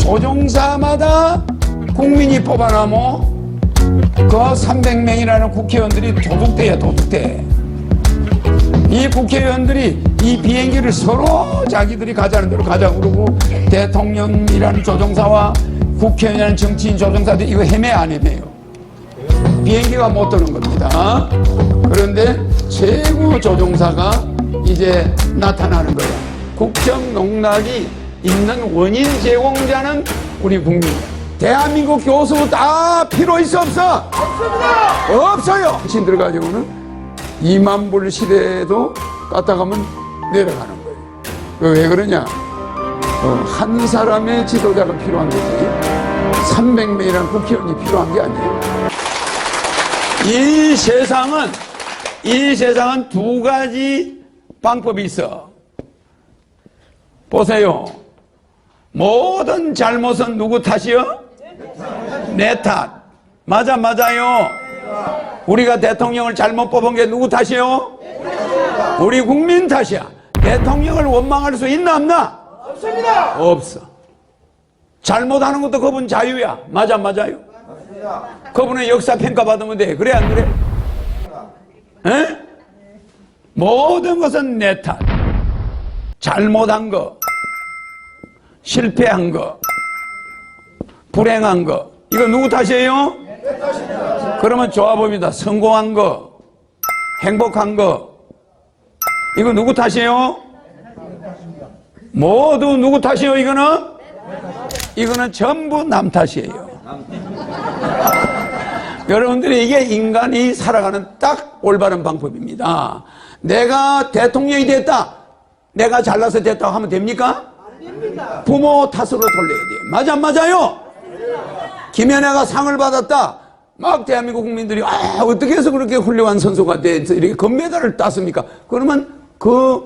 조종사마다 국민이 뽑아나모 그 300명이라는 국회의원들이 도둑대야 도둑대. 이 국회의원들이 이 비행기를 서로 자기들이 가자는 대로 가자고 그러고 대통령이라는 조종사와 국회의원이라는 정치인 조종사들 이거 헤매 안 헤매요? 비행기가 못 도는 겁니다. 그런데 최고 조종사가 이제 나타나는 거야 국정 농락이 있는 원인 제공자는 우리 국민 대한민국 교수 다 필요 있어 없어? 없습니다 없어요 신들 가지고는 2만 불 시대에도 까딱하면 내려가는 거예요. 그왜 그러냐? 어, 한 사람의 지도자가 필요한 거지. 300명이라는 국회의원이 필요한 게 아니에요. 이 세상은, 이 세상은 두 가지 방법이 있어. 보세요. 모든 잘못은 누구 탓이요? 내 탓. 맞아, 맞아요. 우리가 대통령을 잘못 뽑은 게 누구 탓이요? 우리 국민 탓이야. 대통령을 원망할 수 있나 없나? 없습니다. 없어. 잘못하는 것도 그분 자유야. 맞아 맞아요. 그분은 역사 평가 받으면 돼. 그래 안 그래? 에? 모든 것은 내 탓. 잘못한 거, 실패한 거, 불행한 거. 이거 누구 탓이에요? 그러면 조합입니다. 성공한 거, 행복한 거, 이거 누구 탓이에요? 모두 누구 탓이에요, 이거는? 이거는 전부 남 탓이에요. 여러분들이 이게 인간이 살아가는 딱 올바른 방법입니다. 내가 대통령이 됐다. 내가 잘나서 됐다고 하면 됩니까? 부모 탓으로 돌려야 돼. 맞아, 안 맞아요? 김연아가 상을 받았다. 막 대한민국 국민들이 아 어떻게 해서 그렇게 훌륭한 선수가 돼서 이렇게 금메달을 땄습니까? 그러면 그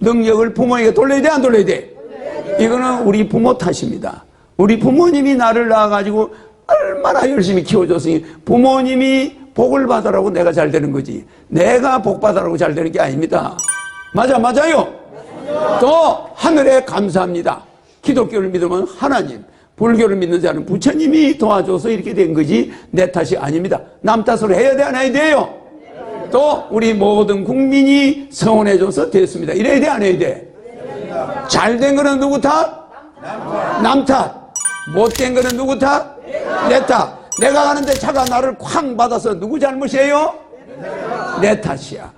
능력을 부모에게 돌려야 돼 안 돌려야 돼? 이거는 우리 부모 탓입니다. 우리 부모님이 나를 낳아가지고 얼마나 열심히 키워줬으니 부모님이 복을 받으라고 내가 잘 되는 거지. 내가 복 받으라고 잘 되는 게 아닙니다. 맞아 맞아요. 또 하늘에 감사합니다. 기독교를 믿으면 하나님, 불교를 믿는 자는 부처님이 도와줘서 이렇게 된 거지 내 탓이 아닙니다. 남 탓으로 해야 돼 안 해야 돼요? 또 우리 모든 국민이 성원해줘서 됐습니다. 이래야 돼 안 해야 돼? 잘 된 거는 누구 탓? 남 탓. 못 된 거는 누구 탓? 내 탓. 내가 가는데 차가 나를 쾅 받아서 누구 잘못이에요? 내 탓이야.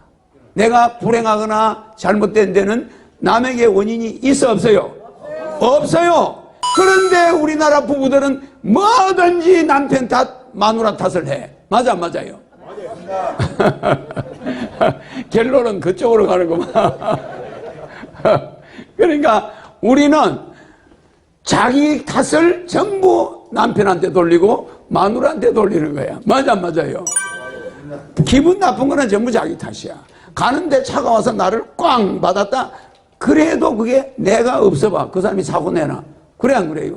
내가 불행하거나 잘못된 데는 남에게 원인이 있어 없어요? 없어요. 그런데 우리나라 부부들은 뭐든지 남편 탓, 마누라 탓을 해. 맞아, 안 맞아요? 결론은 그쪽으로 가는구만. 그러니까 우리는 자기 탓을 전부 남편한테 돌리고 마누라한테 돌리는 거야. 맞아, 안 맞아요? 기분 나쁜 거는 전부 자기 탓이야. 가는데 차가 와서 나를 꽝 받았다. 그래도 그게 내가 없어봐. 그 사람이 사고 내나. 그래, 안 그래요?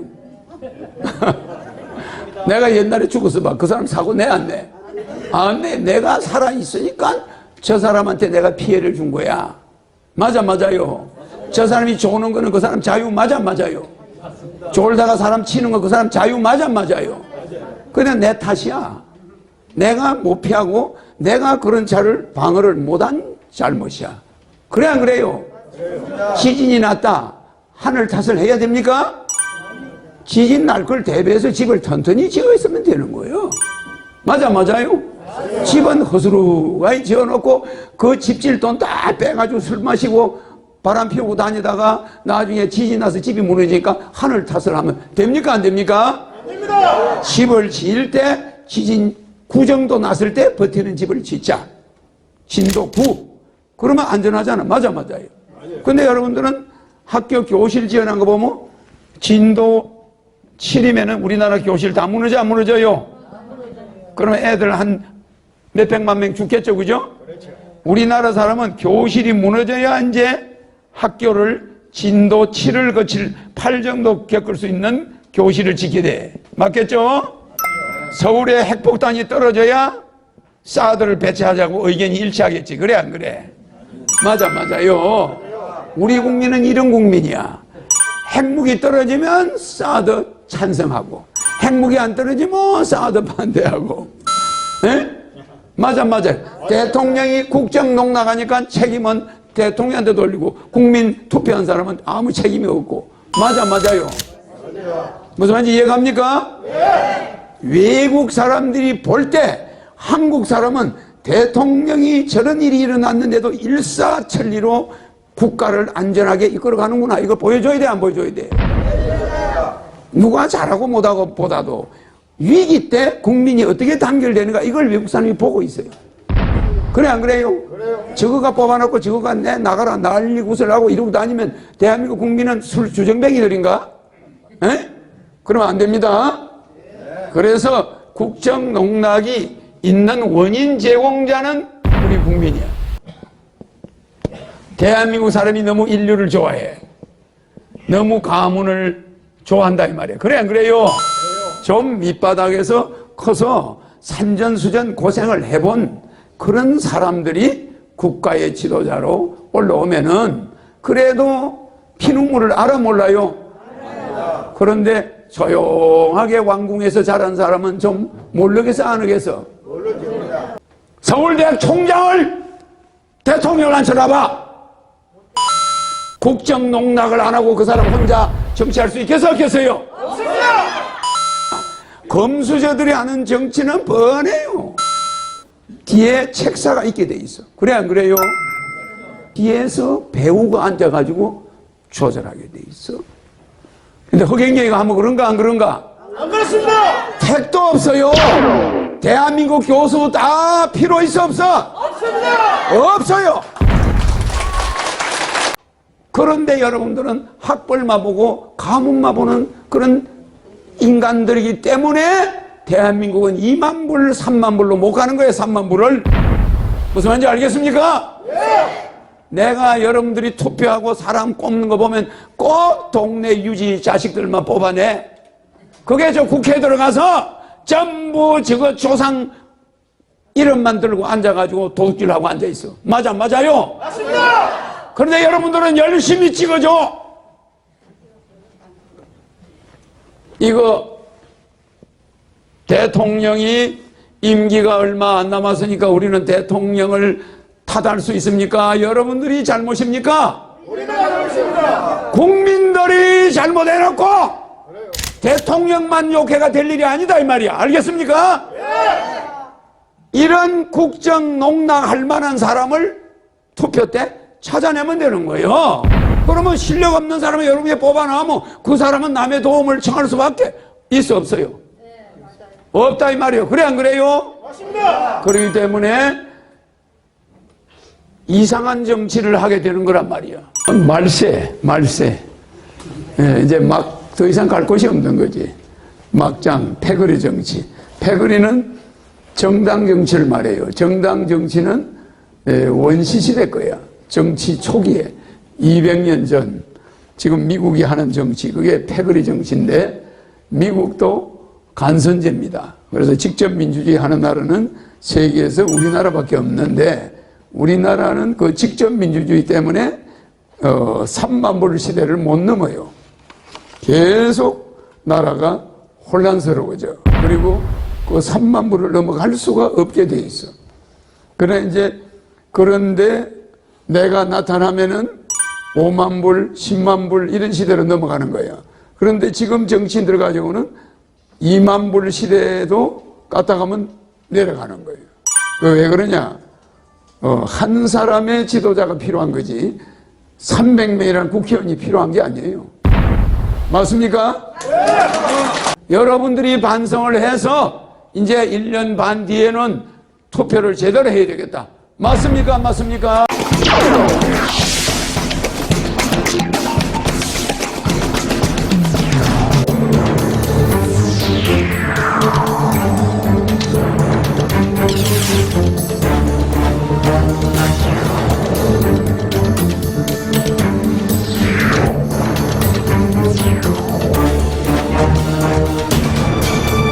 내가 옛날에 죽었어 봐. 그 사람 사고 내, 안 내? 안 내. 내가 살아있으니까 저 사람한테 내가 피해를 준 거야. 맞아, 맞아요. 저 사람이 조는 거는 그 사람 자유 맞아, 맞아요. 졸다가 사람 치는 거 그 사람 자유 맞아, 맞아요. 그냥 내 탓이야. 내가 못 피하고 내가 그런 차를 방어를 못한 잘못이야. 그래, 안 그래요? 지진이 났다. 하늘 탓을 해야 됩니까? 지진 날 걸 대비해서 집을 튼튼히 지어 있으면 되는 거예요. 맞아, 맞아요? 집은 허스루가이 지어 놓고 그 집질 돈 다 빼가지고 술 마시고 바람 피우고 다니다가 나중에 지진 나서 집이 무너지니까 하늘 탓을 하면 됩니까? 안 됩니까? 됩니다. 집을 지을 때 지진 9 정도 났을 때 버티는 집을 짓자. 진도 9. 그러면 안전하잖아. 맞아, 맞아요. 근데 여러분들은 학교 교실 지어놓은 거 보면 진도 7이면은 우리나라 교실 다 무너져, 안 무너져요? 그러면 애들 한 몇백만 명 죽겠죠, 그죠? 우리나라 사람은 교실이 무너져야 이제 학교를 진도 7을 거칠 8 정도 겪을 수 있는 교실을 짓게 돼. 맞겠죠? 서울에 핵폭탄이 떨어져야 사드를 배치하자고 의견이 일치하겠지. 그래, 안 그래? 맞아, 맞아요. 우리 국민은 이런 국민이야. 핵무기 떨어지면 사드 찬성하고 핵무기 안 떨어지면 사드 반대하고 예? 맞아 맞아 대통령이 국정 농락하니까 책임은 대통령한테 돌리고 국민 투표한 사람은 아무 책임이 없고 맞아 맞아요 무슨 말인지 이해갑니까? 외국 사람들이 볼 때 한국 사람은 대통령이 저런 일이 일어났는데도 일사천리로 국가를 안전하게 이끌어가는구나. 이걸 보여줘야 돼, 안 보여줘야 돼? 누가 잘하고 못하고 보다도 위기 때 국민이 어떻게 단결되는가 이걸 외국 사람이 보고 있어요. 그래 안 그래요? 저거가 뽑아놓고 저거가 내 나가라 난리 구슬하고 이러고 다니면 대한민국 국민은 술 주정뱅이들인가? 에? 그러면 안 됩니다. 그래서 국정 농락이 있는 원인 제공자는 우리 국민이야. 대한민국 사람이 너무 인류를 좋아해. 너무 가문을 좋아한다 이 말이야. 그래 안 그래요? 좀 밑바닥에서 커서 산전수전 고생을 해본 그런 사람들이 국가의 지도자로 올라오면은 그래도 피눈물을 알아 몰라요. 그런데 조용하게 왕궁에서 자란 사람은 좀 모르겠어 안 하겠어? 서울대학 총장을 대통령을 앉혀놔봐. 국정 농락을 안 하고 그 사람 혼자 정치할 수 있겠어 없겠어요? 검수저들이 하는 정치는 뻔해요. 뒤에 책사가 있게 돼 있어. 그래 안 그래요? 뒤에서 배우가 앉아가지고 조절하게 돼 있어. 근데 허경영이가 하면 그런가 안 그런가? 안 그렇습니다. 택도 없어요. 대한민국 교수 다 필요 있어 없어? 없습니다. 없어요. 그런데 여러분들은 학벌만 보고 가문만 보는 그런 인간들이기 때문에 대한민국은 2만 불, 3만 불로 못 가는 거예요. 3만 불을. 무슨 말인지 알겠습니까? 내가 여러분들이 투표하고 사람 꼽는 거 보면 꼭 동네 유지 자식들만 뽑아내. 그게 저 국회에 들어가서 전부 저거 조상 이름만 들고 앉아가지고 도둑질하고 앉아있어. 맞아, 맞아요? 맞습니다. 그런데 여러분들은 열심히 찍어줘. 이거 대통령이 임기가 얼마 안 남았으니까 우리는 대통령을 탓할 수 있습니까? 여러분들이 잘못입니까? 우리가 잘못입니다. 국민들이 잘못해놓고 대통령만 욕해가 될 일이 아니다 이 말이야. 알겠습니까? 이런 국정 농락할 만한 사람을 투표 때 찾아내면 되는 거예요. 그러면 실력 없는 사람을 여러분이 뽑아놔면 그 사람은 남의 도움을 청할 수밖에 있어 없어요. 없다 이 말이에요. 그래 안 그래요? 맞습니다. 그렇기 때문에 이상한 정치를 하게 되는 거란 말이야. 말세, 말세. 예, 이제 막 더 이상 갈 곳이 없는 거지. 막장, 패거리 정치. 패거리는 정당 정치를 말해요. 정당 정치는 예, 원시 시대 거야. 정치 초기에 200년 전 지금 미국이 하는 정치 그게 패거리 정치인데 미국도 간선제입니다. 그래서 직접 민주주의 하는 나라는 세계에서 우리나라밖에 없는데 우리나라는 그 직접 민주주의 때문에 어, 3만 불 시대를 못 넘어요. 계속 나라가 혼란스러워져. 그리고 그 3만 불을 넘어갈 수가 없게 돼 있어. 그래 이제 그런데 내가 나타나면은 5만 불, 10만 불 이런 시대로 넘어가는 거예요. 그런데 지금 정치인들 가지고는 2만 불 시대도 까딱하면 내려가는 거예요. 그왜 그러냐? 어, 한 사람의 지도자가 필요한 거지 300명이라는 국회의원이 필요한 게 아니에요. 맞습니까? 여러분들이 반성을 해서 이제 1년 반 뒤에는 투표를 제대로 해야 되겠다. 맞습니까? 안 맞습니까?